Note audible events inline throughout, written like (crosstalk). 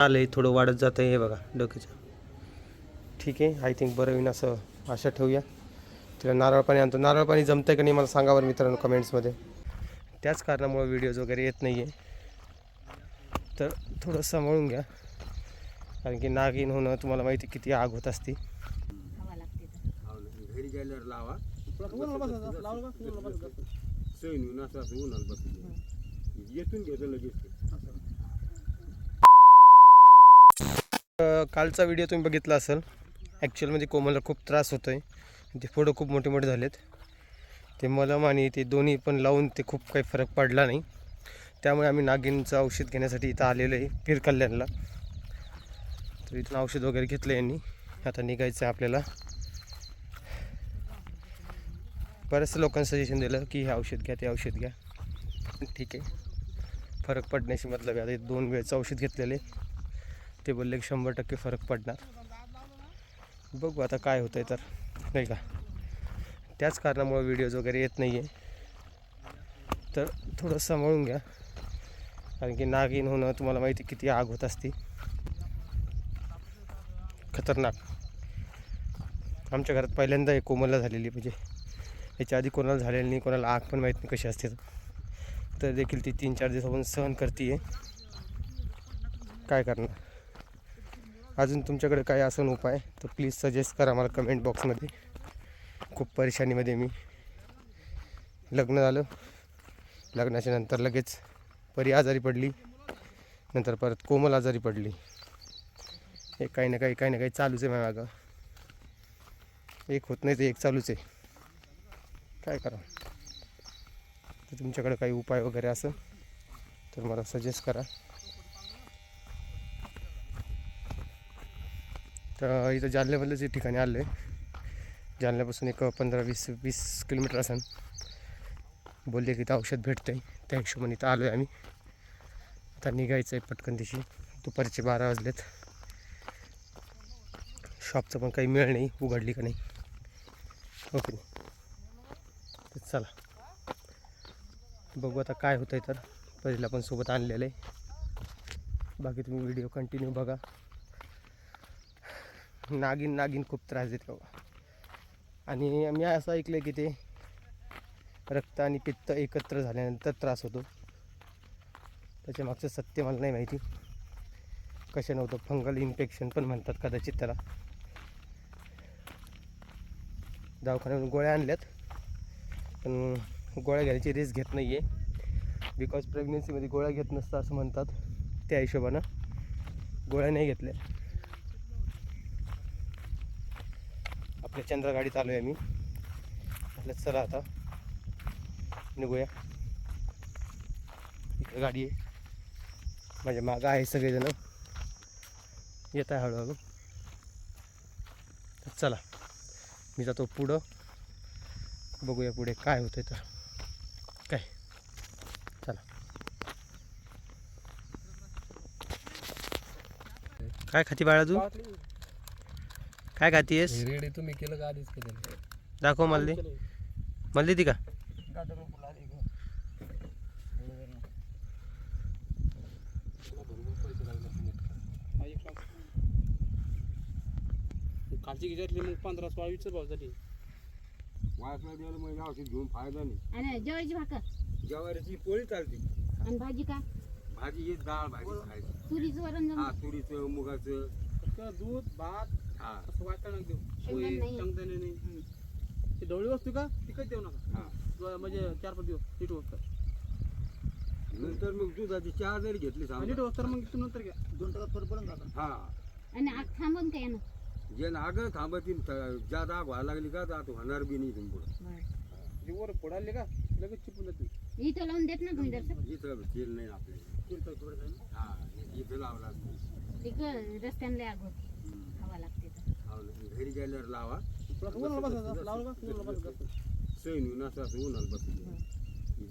आलंय थोडं वाढत जातं हे बघा डोक्याचं. ठीक आहे आय थिंक बरं होईन असं आशा ठेवूया. तिला नारळ पाणी आणतो. नारळ पाणी जमतंय का नाही मला सांगा बरं मित्रांनो कमेंट्समध्ये त्याच कारणामुळे व्हिडिओज वगैरे येत नाही आहे तर थोडं सांभाळून घ्या. कारण की नागिन होणं तुम्हाला माहिती किती आग होत असती. हवा लागते तर. घरी गेल्यावर लावा उन्हाला बसायचं लावलं का उन्हाला बसायचं सैन ऊन असं असं उन्हाला बसून येतून घ्यायचं लगेच ते. अ, कालचा व्हिडिओ तुम्ही बघितला असेल. ॲक्च्युअलमध्ये म्हणजे कोमलला खूप त्रास होतो आहे ते फोटो खूप मोठे मोठे झालेत. ते मलम आणि ते दोन्ही पण लावून ते खूप काही फरक पडला नाही. त्यामुळे आम्ही नागिनचं औषध घेण्यासाठी इथं आलेलो आहे पीर कल्याणला तर इथून औषध वगैरे घेतलं यांनी. आता निघायचं आहे आपल्याला. बऱ्याचशा लोकांनी सजेशन दिलं की हे औषध घ्या ते औषध घ्या. ठीक आहे. फरक पडण्याशी मतलब आहे. आता दोन वेळचं औषध घेतलेले ते बोलले की शंभर टक्के फरक पडणार. बघू आता काय होतं आहे तर नाही का? त्याच कारणामुळे व्हिडिओज वगैरे येत नाही आहे तर थोडं सांभाळून घ्या. कारण की नागिन होणं तुम्हाला माहिती किती आग होत असती. खतरनाक. आमच्या घरात पहिल्यांदा एक कोमलला झालेली म्हणजे याच्या आधी कोणाला झालेली नाही कोणाला आग पण माहीत नाही कशी असते तर. देखील ती तीन चार दिवसापासून सहन करते काय करणार? अजून तुमच्याकडे काही असेल उपाय तर प्लीज सजेस्ट करा मला कमेंट बॉक्समध्ये खूप परेशानीमध्ये मी लग्न झालं. लग्नाच्या नंतर लगेच परी आजारी पडली. नंतर परत कोमल आजारी पडली. हे काही ना काही काही ना काही चालूच आहे माझ्या मागं एक होत नाही ते एक चालूच आहे. काय करा तर तुमच्याकडे काही उपाय वगैरे असं तर मला सजेस्ट करा. तर इथं जालन्यामधल्याच ठिकाणी आलो आहे जालन्यापासून एक पंधरा वीस वीस किलोमीटर असं बोलले की इथं औषध भेटतं आहे त्या हिशोबाने इथं आलो आहे आम्ही. आता निघायचं आहे पटकन दिवशी दुपारचे बारा वाजलेत. शॉपचं पण काही मिळ नाही. उघडली का नाही. ओके तर चला. बघू आता काय होतं आहे तर. पहिला पण सोबत आणलेलं आहे. बाकी तुम्ही व्हिडिओ कंटिन्यू बघा. नागिन नागिन खूप त्रास देत आणि मी असं ऐकलं की ते रक्त आणि पित्त एकत्र झाल्यानंतर त्रास होतो. त्याच्या मागचं सत्य मला नाही माहिती. कशा नव्हतं फंगल इन्फेक्शन पण म्हणतात कदाचित त्याला. दवाखान्यातून गोळ्या आणल्यात पण गोळ्या घ्यायची रिस्क घेत नाही आहे बिकॉज प्रेग्नेन्सीमध्ये गोळ्या घेत नसतं असं म्हणतात त्या हिशोबानं. गोळ्या नाही घेतल्या. आपल्या चंद्र गाडी चालू आहे मी म्हटलं चला आता. निघूया. इकडे गाडी आहे. माझ्या मागं आहे सगळेजण. येत आहे हळूहळू. तर चला. मी जातो पुढं. बघूया पुढे काय होतंय तर. काय? चला. काय खाती बाळा तू? काय खातीयस रेडी तुम्ही केलं का आधीच केलं दाखव मला दे मला ती का? कालची घेतली मग पंधरा सोळा वीस भाव झाली. मग औषध घेऊन फायदा नाही. आणि जेवायची भाकर? ज्वारीची पोळी चालते. आणि भाजी काय? भाजी ही डाळ भाजी खायची. तुरीचं वरण हा जमलं तुरीचं मुगाचं. फक्त दूध भात हा. असं वाटाणा देऊ शेंगदाणे पोळी नाही. शेंगदाणे नाही ती ढवळी वस्तू का? तिकट देऊ नका. हा. ज- म्हणजे चार पाच दिवस नीट वस्तर नंतर मग दुधाची चहा जरी घेतली नीट सांगा वस्तर मग इथून नंतर घ्या. दोन टाकात परपर्यंत जातात हा. आणि आग थांबून काय ना. जे नागं थांबतील आग व्हायला लागली का तर आता होणार बी नाही तुम्ही पुढं जे वर फोडाले का? लगेच चिपून जाते इथं लावून देत ना तुम्ही दर्शक इथं तेल नाही आपल्याला. हा इथं लावला असतं. तिकडं रस्त्याने आग होती हवा लागते तर हो ना. घरी गेल्यावर लावा. उन्हाला बसायचं लावलं का उन्हाला बसायचं सैन ऊन असं असं उन्हाला बसून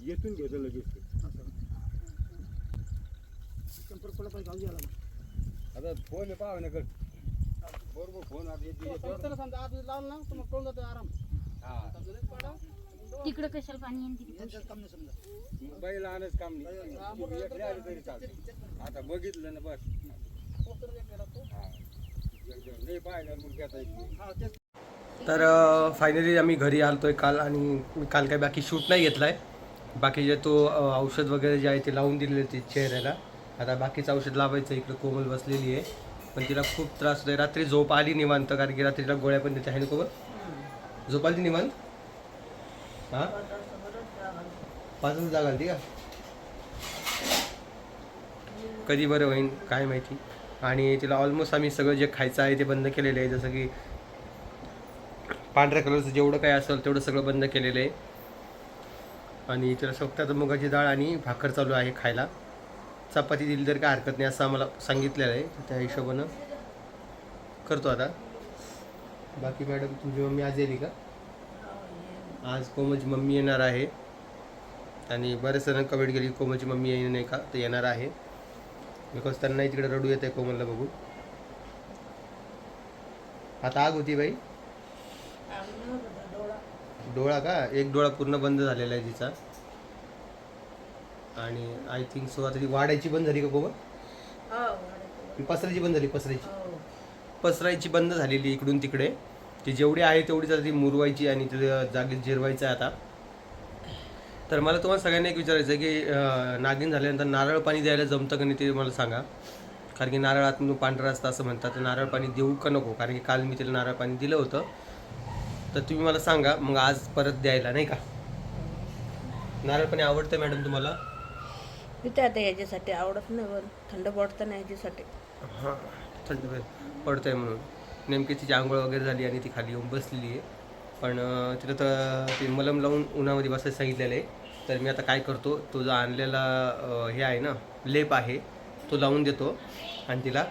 येतून घ्यायचं लगेच ते. गावी आला आता फोन आहे पाहा ना कर बरोबर फोन आता येते याच्यावर. त्याला समजा आज लावलं ना तर मग कळून जातं आराम. हा. समजा लयच पाडा. तिकडं कशाला पाणी येईन तिकडं? काम नाही समजा. बैल आणच काम नाही. तुम्ही इकडे आले तरी चालते आता बघितलं ना बस. हे घेता येत हा. तर फायनली आम्ही घरी आलतो आहे काल आणि मी काल काय बाकी शूट नाही घेतला आहे बाकी जे तो औषध वगैरे जे आहे ते लावून दिलेले ते चेहऱ्याला. आता बाकीचं औषध लावायचं इकडे कोमल बसलेली आहे. पण तिला खूप त्रास होतोय. रात्री झोप आली निवांत कारण की रात्रीला गोळ्या पण देते. आहे ना कोमल? झोप आली निवांत? हां? पाच जागाल जागा का? कधी बरं होईन काय माहिती? आणि तिला ऑलमोस्ट आम्ही सगळं जे खायचं आहे ते बंद केलेलं आहे. जसं की पांढऱ्या कलरचं जेवढं काय असेल तेवढं सगळं बंद केलेलं आहे. आणि तिला फक्त आता मुगाची डाळ आणि भाकर चालू आहे खायला. चपाती दिली तर काय हरकत नाही असं आम्हाला सांगितलेलं आहे. त्या हिशोबानं करतो आता. बाकी मॅडम तुमची मम्मी आज येईल का? आज कोमलची मम्मी येणार आहे. आणि बरेच जण कमेंट केली कोमलची मम्मी येईल नाही का? तर येणार आहे. बिकॉज त्यांनाही तिकडे रडू येत कोमलला बघून. आता आग होती बाई. डोळा का? एक डोळा पूर्ण बंद झालेला आहे तिचा. आणि आय थिंक सो आता ती वाढायची बंद झाली का कोमल? ती पसरायची बंद झाली पसरायची. पसरायची बंद झालेली इकडून तिकडे. ती जेवढी आहे तेवढीच आता ती मुरवायची आणि तिला जागेत जिरवायचं आहे आता. तर मला तुम्हाला सगळ्यांना एक विचारायचं आहे की नागिन झाल्यानंतर नारळ पाणी द्यायला जमतं का नाही ते मला सांगा. कारण की नारळ आतमधून पांढरा असतं असं म्हणतात तर नारळ पाणी देऊ का नको? कारण की काल मी तिला नारळ पाणी दिलं होतं. तर तुम्ही मला सांगा मग आज परत द्यायला नाही का? नारळ पाणी आवडतं मॅडम तुम्हाला? पिते आता याच्यासाठी आवडत नाही बरं थंड पडतं नाही याच्यासाठी. हां थंड पडतंय म्हणून. नेमकी तिची आंघोळ वगैरे झाली आणि ती खाली येऊन बसलेली आहे. पण तिला तर ते मलम लावून उन्हामध्ये बसायला सांगितलेलं आहे. तर मी आता काय करतो तुझं आणलेला हे आहे ना लेप आहे तो लावून देतो आणि तिला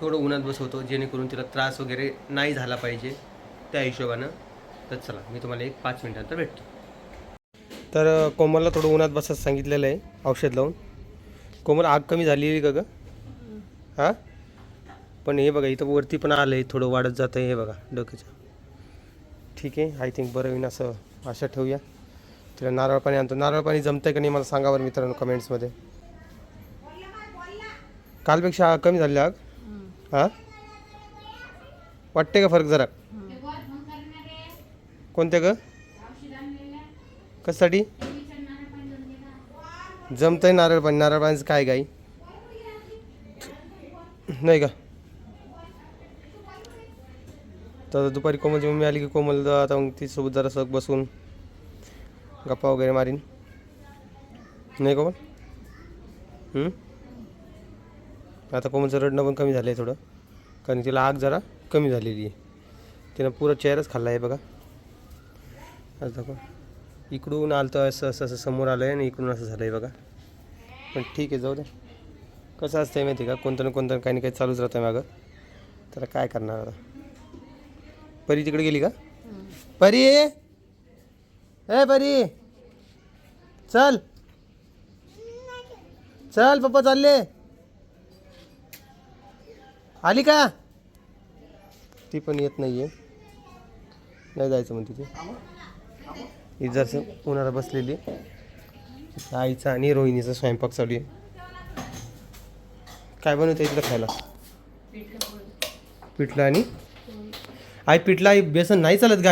थोडं उन्हात बसवतो जेणेकरून तिला त्रास वगैरे नाही झाला पाहिजे त्या हिशोबानं. तर चला मी तुम्हाला एक पाच मिनटानंतर भेटतो. तर कोमलला थोडं उन्हात बसायला सांगितलेलं आहे औषध लावून. कोमल आग कमी झालेली का गं? हां? पण हे बघा इथं वरती पण आलं आहे थोडं वाढत जातं आहे हे बघा डोक्याचं. ठीक आहे आय थिंक बरं होईन असं आशा ठेवूया. तिला नारळ पाणी आणतो. नारळ पाणी जमतंय का नाही मला सांगा बरं मित्रांनो कमेंट्समध्ये कालपेक्षा कमी झाली आग. हां? वाटते का फरक जरा? कोणत्या ग? कशासाठी? जमतंय नारळ पाणी नारळ पाण्याचं काय गाई? नाही का? तर दुपारी कोमलची मम्मी आली की कोमल आता मग तिच्यासोबत जरासं बसून गप्पा वगैरे मारीन. नाही कोमल हम्म? आता कोमलचं रडणं पण कमी झालं आहे थोडं. कारण तिला आग जरा कमी झालेली आहे. तिनं पुरा चेअरच खाल्ला आहे बघा. असं दाखव इकडून आलं तर असं असं असं समोर आलं आहे आणि इकडून असं झालं आहे बघा. पण ठीक आहे जाऊ दे. कसं माहिती आहे का? कोणतं ना कोणतं काही ना काही चालूच राहतं मागं. तर काय करणार आता? परी तिकडे गेली का? परी! ए परी. चल. चल पप्पा चालले. आली का? ती पण येत नाहीये. नाही जायचं म्हणते ती. ही जरसं उन्हाळा बसलेली. आईचा आणि रोहिणीचा स्वयंपाक चालू आहे. काय बनवते तुला खायला? पिठलं आणि? आई पिठलं आई बेसन नाही चालत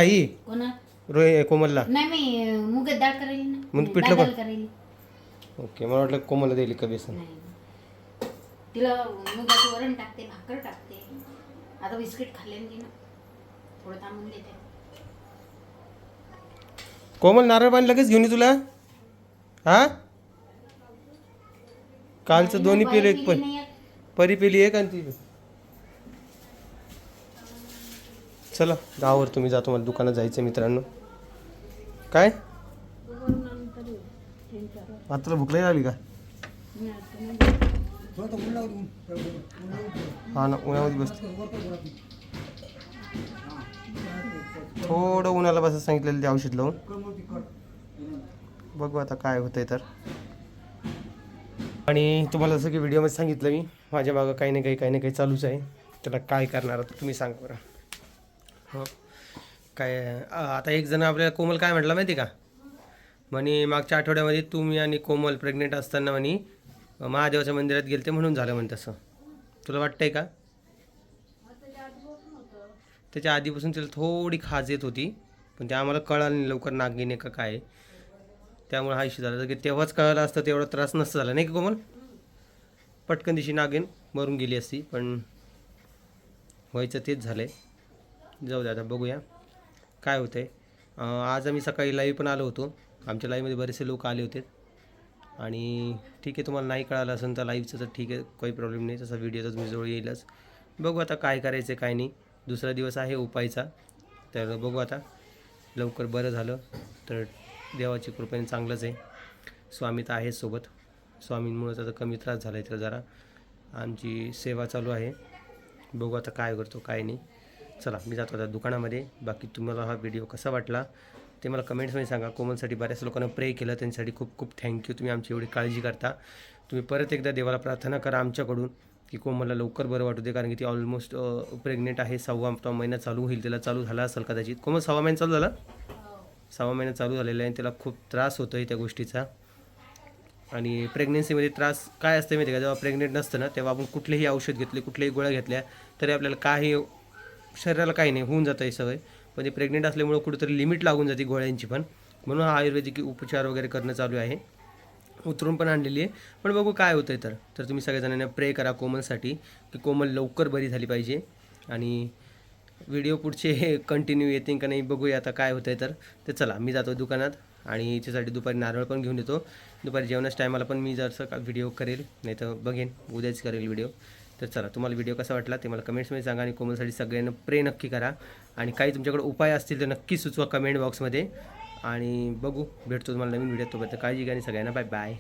कोणा? रोहि कोमलला नाही मी मुगात डाळ करायली ना मग पिठलं पण? ओके मला वाटलं कोमलला द्यायली का बेसन. तिला मुगाचं वरण टाकते भाकर टाकते. आता बिस्किट खाल्ले ना थोडं थांबून देते कोमल नारळ पाणी लगेच घेऊन ये तुला. हा? कालचं दोन्ही पिले एक पण. परी पिली एक आणि ती चला गावावर तुम्ही जातो मला दुकानात जायचं मित्रांनो. काय? आता भूक नाही लागली का? हा ना उन्हामध्ये बस. थोडं उन्हाला बस सांगितलेलं ते औषध लावून. बघू आता काय होतंय तर. आणि तुम्हाला जसं की व्हिडिओमध्ये सांगितलं मी माझ्या बागा काही ना काही काही ना काही चालूच आहे. त्याला काय करणार तुम्ही सांगा बरं. हो. काय आता एक जण आपल्याला कोमल काय म्हटलं माहिती का? म्हणे मागच्या आठवड्यामध्ये तुम्ही आणि कोमल प्रेग्नेंट असताना म्हणे महादेवाच्या मंदिरात गेलते म्हणून झालं म्हणे तसं. तुला वाटतंय का? त्याच्या आधीपासून तिला थोडी खाज येत होती पण ते आम्हाला कळालं नाही लवकर नागिने आहे का काय. त्यामुळे हा इश्यू झाला. की तेव्हाच कळालं असतं तेवढा त्रास नसतं झाला. नाही का कोमल? पटकन दिवशी नागिन मरून गेली असती पण व्हायचं तेच झालं आहे जाऊ दे आता बघूया. काय होतं आहे आज आम्ही सकाळी लाईव्ह पण आलो होतो. आमच्या लाईव्हमध्ये बरेचसे लोक आले होते. आणि ठीक आहे तुम्हाला नाही कळालं असेल तर लाईव्हचं तर ठीक आहे काही प्रॉब्लेम नाही. तसा व्हिडिओ तुम्ही जवळ येईलच. बघू आता काय करायचं काय नाही. दुसरा दिवस आहे उपायचा. तर बघू आता. लवकर बरं झालं तर देवाची कृपेने चांगलंच आहे. स्वामी तर आहेच सोबत. स्वामींमुळं आता कमी त्रास झाला आहे तर जरा आमची सेवा चालू आहे. बघू आता काय करतो काय नाही. चला मी जातो आता दुकानामध्ये. बाकी तुम्हाला हा व्हिडिओ कसा वाटला ते मला कमेंट्समध्ये सांगा. कोमलसाठी बऱ्याच लोकांना प्रे केलं. त्यांच्यासाठी खूप खूप थँक्यू तुम्ही आमची एवढी काळजी करता. तुम्ही परत एकदा देवाला प्रार्थना करा आमच्याकडून की कोमलला लवकर बरं वाटू दे. कारण की ती ऑलमोस्ट प्रेग्नेंट आहे. सव्वा तो महिना चालू होईल. तिला चालू झाला असेल कदाचित. कोमल सव्वा महिना चालू झाला? सव्वा महिना चालू झालेला आहे. आणि तिला खूप त्रास होतो आहे त्या गोष्टीचा. आणि प्रेग्नेन्सीमध्ये त्रास काय असतं माहिती आहे का? जेव्हा प्रेग्नेंट नसतं ना तेव्हा आपण कुठलेही औषध घेतले कुठल्याही गोळ्या घेतल्या तरी आपल्याला काही शरीराला काही नाही. होऊन जातं हे सवय पण ते प्रेग्नेंट असल्यामुळं कुठेतरी लिमिट लागून जाते गोळ्यांची पण. म्हणून हा आयुर्वेदिक उपचार वगैरे करणं चालू आहे. उतरून पण आणलेली आहे. पण बघू काय होतं आहे तर. तर तुम्ही सगळ्याजणांना प्रे करा कोमलसाठी की कोमल लवकर बरी झाली पाहिजे. आणि व्हिडिओ पुढचे (laughs) कंटिन्यू येतील का नाही बघूया आता काय होतं आहे तर ते चला मी जातो दुकानात आणि याच्यासाठी दुपारी नारळ पण घेऊन येतो. दुपारी जेवणाच्या टायमाला पण मी जरसं का व्हिडिओ करेल नाही तर बघेन उद्याच करेल व्हिडिओ तर चला तुम्हाला व्हिडिओ कसा वाटला ते मला कमेंट्समध्ये सांगा आणि कोमलसाठी सगळ्यांना प्रे नक्की करा. आणि काही तुमच्याकडे उपाय असतील तर नक्की सुचवा कमेंट बॉक्समध्ये आणि बघू भेटतो तुम्हाला नवीन व्हिडिओ तोपर्यंत. काळजी घ्या आणि सगळ्यांना बाय बाय